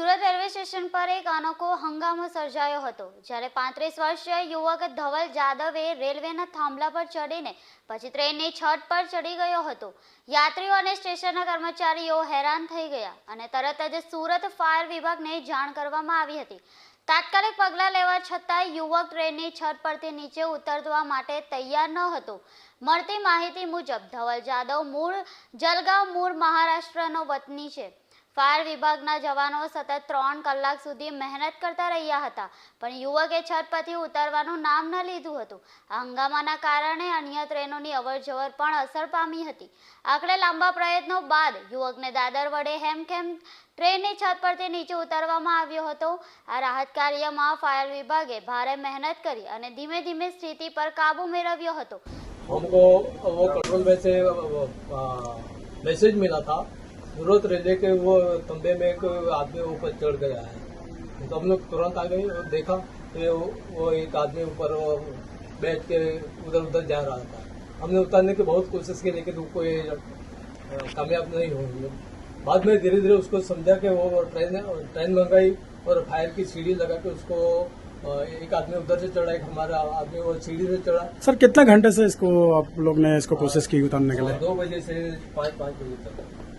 Surat railway station પર એક અનોખો હંગામો સર્જાયો હતો જ્યારે પાંત્રીસ વર્ષીય યુવક ધવલ જાદવે રેલવેના થાંભલા પર ચડીને પછી ટ્રેનની છત પર ચડી ગયો હતો યાત્રીઓ અને સ્ટેશનના કર્મચારીઓ હેરાન થઈ ગયા અને તરત જ સુરત ફાયર વિભાગને જાણ કરવામાં આવી હતી તાત્કાલિક પગલાં લેવા છતાં યુવક ટ્રેનની છત પરથી નીચે ઉતરવા માટે તૈયાર ન હતો મળતી માહિતી મુજબ ધવલ જાદવ મૂળ જલગાંવ મૂળ મહારાષ્ટ્રનો વતની છે ફાયર વિભાગના जवानों સતત 3 કલાક સુધી મહેનત કરતા રહ્યા હતા પણ યુવક એ છત પરથી ઉતારવાનો નામ ન લીધું હતું આ હંગામાના કારણે અન્ય ટ્રેનોની અવરજવર પણ અસર પામી હતી આખરે લાંબા પ્રયત્નો બાદ યુવકને દાદર વડે હેમકેમ ટ્રેને છત પરથી નીચે ઉતારવામાં આવ્યો હતો આ રાહત કાર્યમાં ફાયર વિભાગે ભારે મહેનત કરી અને ધીમે ધીમે સ્થિતિ પર કાબૂ મેળવ્યો હતો કોન્ટ્રોલ બેસે મેસેજ મળતા रोत रेजे के वो तंबे में एक आदमी ऊपर चढ़ गया है तो हम लोग तुरंत आ गए और देखा कि वो एक आदमी ऊपर बैठ के उधर उधर जा रहा था हमने उतारने की बहुत कोशिश की लेकिन उनको ये कामयाब नहीं हुई बाद में धीरे धीरे उसको समझा कि वो ट्रेन ट्रेन मंगाई और फायर की सीढ़ी लगा के उसको एक आदमी उधर से चढ़ा एक हमारा आदमी वो सीढ़ी से चढ़ा सर कितना घंटे से इसको आप लोग ने इसको कोशिश की उतारने के लिए दो बजे से पाँच पाँच बजे तक